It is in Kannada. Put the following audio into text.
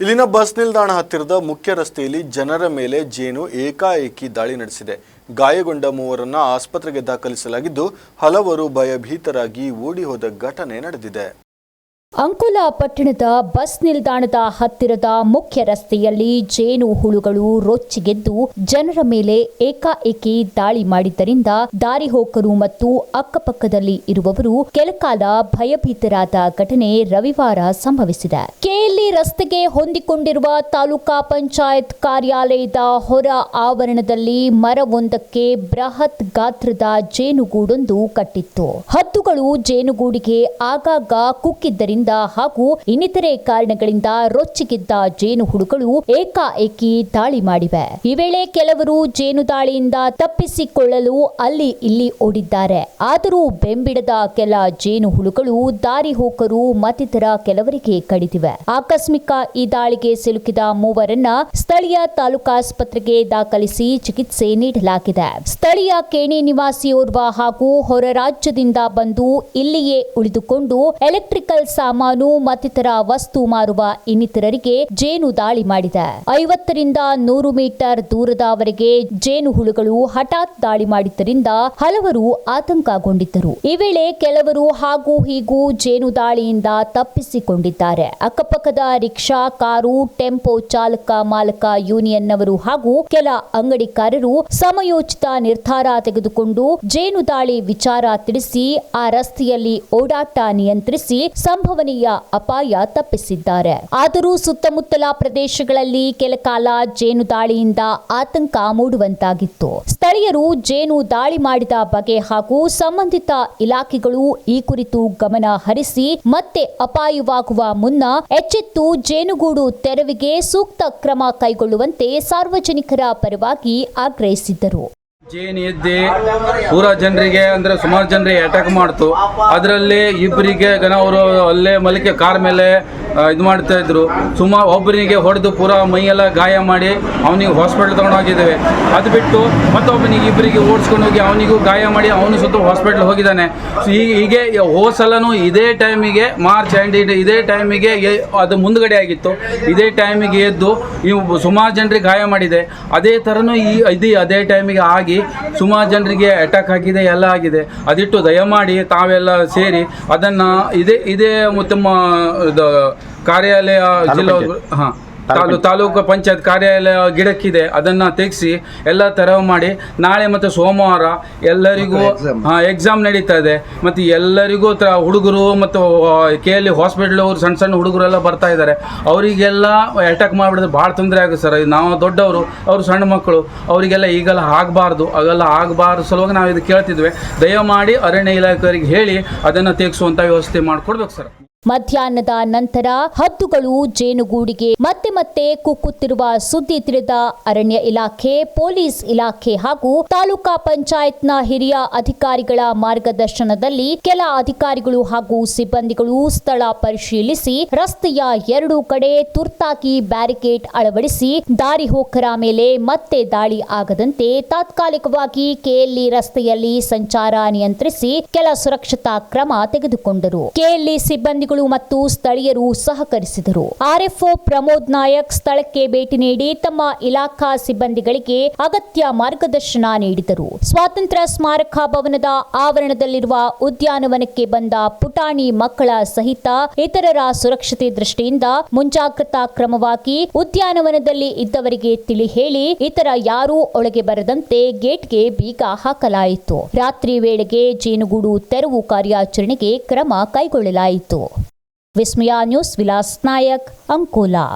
ಇಲ್ಲಿನ ಬಸ್ ನಿಲ್ದಾಣ ಹತ್ತಿರದ ಮುಖ್ಯ ರಸ್ತೆಯಲ್ಲಿ ಜನರ ಮೇಲೆ ಜೇನು ಏಕಾಏಕಿ ದಾಳಿ ನಡೆಸಿದೆ. ಗಾಯಗೊಂಡ ಮೂವರನ್ನ ಆಸ್ಪತ್ರೆಗೆ ದಾಖಲಿಸಲಾಗಿದ್ದು, ಹಲವರು ಭಯಭೀತರಾಗಿ ಓಡಿ ಹೋದ ಘಟನೆ ನಡೆದಿದೆ. ಅಂಕೋಲಾ ಪಟ್ಟಣದ ಬಸ್ ನಿಲ್ದಾಣದ ಹತ್ತಿರದ ಮುಖ್ಯ ರಸ್ತೆಯಲ್ಲಿ ಜೇನು ಹುಳುಗಳು ರೊಚ್ಚಿಗೆದ್ದು ಜನರ ಮೇಲೆ ಏಕಾಏಕಿ ದಾಳಿ ಮಾಡಿದ್ದರಿಂದ ದಾರಿ ಹೋಕರು ಮತ್ತು ಅಕ್ಕಪಕ್ಕದಲ್ಲಿ ಇರುವವರು ಕೆಲಕಾಲ ಭಯಭೀತರಾದ ಘಟನೆ ರವಿವಾರ ಸಂಭವಿಸಿದೆ. ಕೆಎಲ್ಇ ರಸ್ತೆಗೆ ಹೊಂದಿಕೊಂಡಿರುವ ತಾಲೂಕಾ ಪಂಚಾಯತ್ ಕಾರ್ಯಾಲಯದ ಹೊರ ಆವರಣದಲ್ಲಿ ಮರವೊಂದಕ್ಕೆ ಬೃಹತ್ ಗಾತ್ರದ ಜೇನುಗೂಡೊಂದು ಕಟ್ಟಿತ್ತು. ಹದ್ದುಗಳು ಜೇನುಗೂಡಿಗೆ ಆಗಾಗ ಕುಕ್ಕಿದ್ದರಿಂದ ಹಾಗೂ ಇನ್ನಿತರೆ ಕಾರಣಗಳಿಂದ ರೊಚ್ಚಿಗಿದ್ದ ಜೇನು ಹುಳುಗಳು ಏಕಾಏಕಿ ದಾಳಿ ಮಾಡಿವೆ. ಈ ವೇಳೆ ಕೆಲವರು ಜೇನು ದಾಳಿಯಿಂದ ತಪ್ಪಿಸಿಕೊಳ್ಳಲು ಅಲ್ಲಿ ಇಲ್ಲಿ ಓಡಿದ್ದಾರೆ. ಆದರೂ ಬೆಂಬಿಡದ ಕೆಲ ಜೇನು ಹುಳುಗಳು ದಾರಿ ಹೋಕರು ಮತ್ತಿತರ ಕೆಲವರಿಗೆ ಕಡಿದಿವೆ. ಆಕಸ್ಮಿಕ ಈ ದಾಳಿಗೆ ಸಿಲುಕಿದ ಮೂವರನ್ನ ಸ್ಥಳೀಯ ತಾಲೂಕಾಸ್ಪತ್ರೆಗೆ ದಾಖಲಿಸಿ ಚಿಕಿತ್ಸೆ ನೀಡಲಾಗಿದೆ. ಸ್ಥಳೀಯ ಕೇಣಿ ನಿವಾಸಿಯೋರ್ವ ಹಾಗೂ ಹೊರ ರಾಜ್ಯದಿಂದ ಬಂದು ಇಲ್ಲಿಯೇ ಉಳಿದುಕೊಂಡು ಎಲೆಕ್ಟ್ರಿಕಲ್ ಸಾಮಾನು ಮತ್ತಿತರ ವಸ್ತು ಮಾರುವ ಇನ್ನಿತರರಿಗೆ ಜೇನು ದಾಳಿ ಮಾಡಿದೆ. ಐವತ್ತರಿಂದ ನೂರು ಮೀಟರ್ ದೂರದವರೆಗೆ ಜೇನು ಹುಳುಗಳು ಹಠಾತ್ ದಾಳಿ ಮಾಡಿದ್ದರಿಂದ ಹಲವರು ಆತಂಕಗೊಂಡಿದ್ದರು. ಈ ವೇಳೆ ಕೆಲವರು ಹಾಗೂ ಹೀಗೂ ಜೇನು ದಾಳಿಯಿಂದ ತಪ್ಪಿಸಿಕೊಂಡಿದ್ದಾರೆ. ಅಕ್ಕಪಕ್ಕದ ರಿಕ್ಷಾ, ಕಾರು, ಟೆಂಪೋ ಚಾಲಕ ಮಾಲಕ ಯೂನಿಯನ್ನವರು ಹಾಗೂ ಕೆಲ ಅಂಗಡಿಕಾರರು ಸಮಯೋಚಿತ ನಿರ್ಧಾರ ತೆಗೆದುಕೊಂಡು ಜೇನು ದಾಳಿ ವಿಚಾರ ತಿಳಿಸಿ, ಆ ರಸ್ತೆಯಲ್ಲಿ ಓಡಾಟ ನಿಯಂತ್ರಿಸಿ ಸಂಭವನೀಯ ಅಪಾಯ ತಪ್ಪಿಸಿದ್ದಾರೆ. ಆದರೂ ಸುತ್ತಮುತ್ತಲ ಪ್ರದೇಶಗಳಲ್ಲಿ ಕೆಲಕಾಲ ಜೇನು ದಾಳಿಯಿಂದ ಆತಂಕ ಮೂಡುವಂತಾಗಿತ್ತು. ಸ್ಥಳೀಯರು ಜೇನು ದಾಳಿ ಮಾಡಿದ ಬಗೆ ಹಾಗೂ ಸಂಬಂಧಿತ ಇಲಾಖೆಗಳು ಈ ಕುರಿತು ಗಮನ ಹರಿಸಿ ಮತ್ತೆ ಅಪಾಯವಾಗುವ ಮುನ್ನ ಎಚ್ಚೆತ್ತು ಜೇನುಗೂಡು ತೆರವಿಗೆ ಸೂಕ್ತ ಕ್ರಮ ಕೈಗೊಳ್ಳುವಂತೆ ಸಾರ್ವಜನಿಕರ ಪರವಾಗಿ ಆಗ್ರಹಿಸಿದ್ದರು. ಜೇನು ಎದ್ದಿ ಪೂರ ಜನರಿಗೆ, ಅಂದ್ರೆ ಸುಮಾರು ಜನರಿಗೆ ಅಟ್ಯಾಕ್ ಮಾಡ್ತು. ಅದರಲ್ಲಿ ಇಬ್ಬರಿಗೆ ಗನ ಅವರು ಅಲ್ಲೇ ಮಲಿಕೆ ಕಾರ್ ಮೇಲೆ ಇದು ಮಾಡ್ತಾ ಇದ್ರು. ಸುಮಾರು ಒಬ್ಬರಿಗೆ ಹೊಡೆದು ಪೂರಾ ಮೈಯೆಲ್ಲ ಗಾಯ ಮಾಡಿ ಅವನಿಗೆ ಹಾಸ್ಪಿಟಲ್ ತಗೊಂಡು ಹೋಗಿದ್ದೇವೆ. ಅದು ಬಿಟ್ಟು ಮತ್ತೊಬ್ಬನಿಗೆ ಇಬ್ಬರಿಗೆ ಓಡಿಸ್ಕೊಂಡು ಹೋಗಿ ಅವನಿಗೂ ಗಾಯ ಮಾಡಿ ಅವನು ಸುತ್ತ ಹಾಸ್ಪಿಟಲ್ ಹೋಗಿದ್ದಾನೆ. ಸೊ ಈಗ ಹೀಗೆ ಹೋಸಲನು ಸಲನೂ ಇದೇ ಟೈಮಿಗೆ ಮಾರ್ಚ್ ಆ್ಯಂಡ್ ಇದೇ ಟೈಮಿಗೆ ಅದು ಮುಂದ್ಗಡೆ ಆಗಿತ್ತು. ಇದೇ ಟೈಮಿಗೆ ಎದ್ದು ಇವು ಸುಮಾರು ಜನರಿಗೆ ಗಾಯ ಮಾಡಿದೆ. ಅದೇ ಥರನೂ ಈ, ಇದು ಅದೇ ಟೈಮಿಗೆ ಆಗಿ ಸುಮಾರು ಜನರಿಗೆ ಅಟ್ಯಾಕ್ ಆಗಿದೆ, ಎಲ್ಲ ಆಗಿದೆ. ಅದಿಟ್ಟು ದಯಮಾಡಿ ತಾವೆಲ್ಲ ಸೇರಿ ಅದನ್ನು ಇದೇ ಇದೇ ತಮ್ಮ ಕಾರ್ಯಾಲಯ ಜಿಲ್ಲಾ ಹಾಂ ತಾಲೂ ತಾಲೂಕು ಪಂಚಾಯತ್ ಕಾರ್ಯಾಲಯ ಗಿಡಕ್ಕಿದೆ. ಅದನ್ನು ತೆಗೆಸಿ ಎಲ್ಲ ತೆರವು ಮಾಡಿ ನಾಳೆ ಮತ್ತು ಸೋಮವಾರ ಎಲ್ಲರಿಗೂ ಎಕ್ಸಾಮ್ ನಡೀತಾ ಇದೆ. ಮತ್ತು ಎಲ್ಲರಿಗೂ ತ ಹುಡುಗರು ಮತ್ತು ಕೆ ಎಲ್ ಹಾಸ್ಪಿಟ್ಲ್ ಅವರು ಸಣ್ಣ ಸಣ್ಣ ಹುಡುಗರೆಲ್ಲ ಬರ್ತಾ ಇದ್ದಾರೆ. ಅವರಿಗೆಲ್ಲ ಅಟ್ಯಾಕ್ ಮಾಡಿಬಿಡಿದ್ರೆ ಭಾಳ ತೊಂದರೆ ಆಗುತ್ತೆ ಸರ್. ನಾವು ದೊಡ್ಡವರು ಅವರು ಸಣ್ಣ ಮಕ್ಕಳು ಅವರಿಗೆಲ್ಲ ಈಗೆಲ್ಲ ಆಗಬಾರ್ದು. ಅವೆಲ್ಲ ಆಗಬಾರ್ದು ಸಲುವಾಗಿ ನಾವು ಇದು ಕೇಳ್ತಿದ್ವಿ. ದಯಮಾಡಿ ಅರಣ್ಯ ಇಲಾಖೆಯವರಿಗೆ ಹೇಳಿ ಅದನ್ನು ತೆಗೆಸುವಂಥ ವ್ಯವಸ್ಥೆ ಮಾಡಿಕೊಡ್ಬೇಕು ಸರ್. ಮಧ್ಯಾಹ್ನದ ನಂತರ ಹದ್ದುಗಳು ಜೇನುಗೂಡಿಗೆ ಮತ್ತೆ ಮತ್ತೆ ಕುಕ್ಕುತ್ತಿರುವ ಸುದ್ದಿ ತಿಳಿದ ಅರಣ್ಯ ಇಲಾಖೆ, ಪೊಲೀಸ್ ಇಲಾಖೆ ಹಾಗೂ ತಾಲೂಕಾ ಪಂಚಾಯತ್ನ ಹಿರಿಯ ಅಧಿಕಾರಿಗಳ ಮಾರ್ಗದರ್ಶನದಲ್ಲಿ ಕೆಲ ಅಧಿಕಾರಿಗಳು ಹಾಗೂ ಸಿಬ್ಬಂದಿಗಳು ಸ್ಥಳ ಪರಿಶೀಲಿಸಿ ರಸ್ತೆಯ ಎರಡೂ ಕಡೆ ತುರ್ತಾಗಿ ಬ್ಯಾರಿಕೇಡ್ ಅಳವಡಿಸಿ ದಾರಿ ಹೋಕರ ಮೇಲೆ ಮತ್ತೆ ದಾಳಿ ಆಗದಂತೆ ತಾತ್ಕಾಲಿಕವಾಗಿ ಕೆಎಲ್ಇ ರಸ್ತೆಯಲ್ಲಿ ಸಂಚಾರ ನಿಯಂತ್ರಿಸಿ ಕೆಲ ಸುರಕ್ಷತಾ ಕ್ರಮ ತೆಗೆದುಕೊಂಡರು. ಕೆಎಲ್ಇ ಸಿಬ್ಬಂದಿಗಳು ಮತ್ತು ಸ್ಥಳೀಯರು ಸಹಕರಿಸಿದರು. ಆರ್ಎಫ್ಒ ಪ್ರಮೋದ್ ನಾಯಕ್ ಸ್ಥಳಕ್ಕೆ ಭೇಟಿ ನೀಡಿ ತಮ್ಮ ಇಲಾಖಾ ಸಿಬ್ಬಂದಿಗಳಿಗೆ ಅಗತ್ಯ ಮಾರ್ಗದರ್ಶನ ನೀಡಿದರು. ಸ್ವಾತಂತ್ರ್ಯ ಸ್ಮಾರಕ ಭವನದ ಆವರಣದಲ್ಲಿರುವ ಉದ್ಯಾನವನಕ್ಕೆ ಬಂದ ಪುಟಾಣಿ ಮಕ್ಕಳ ಸಹಿತ ಇತರರ ಸುರಕ್ಷತೆ ದೃಷ್ಟಿಯಿಂದ ಮುಂಜಾಗ್ರತಾ ಕ್ರಮವಾಗಿ ಉದ್ಯಾನವನದಲ್ಲಿ ಇದ್ದವರಿಗೆ ತಿಳಿ ಹೇಳಿ ಇತರ ಯಾರೂ ಒಳಗೆ ಬರದಂತೆ ಗೇಟ್ಗೆ ಬೀಗ ಹಾಕಲಾಯಿತು. ರಾತ್ರಿ ವೇಳೆಗೆ ಜೇನುಗೂಡು ತೆರವು ಕಾರ್ಯಾಚರಣೆಗೆ ಕ್ರಮ ಕೈಗೊಳ್ಳಲಾಯಿತು. ವಿಸ್ಮಯ ನ್ಯೂಸ್ ವಿಲಾಸ್ ನಾಯಕ್ ಅಂಕೋಲಾ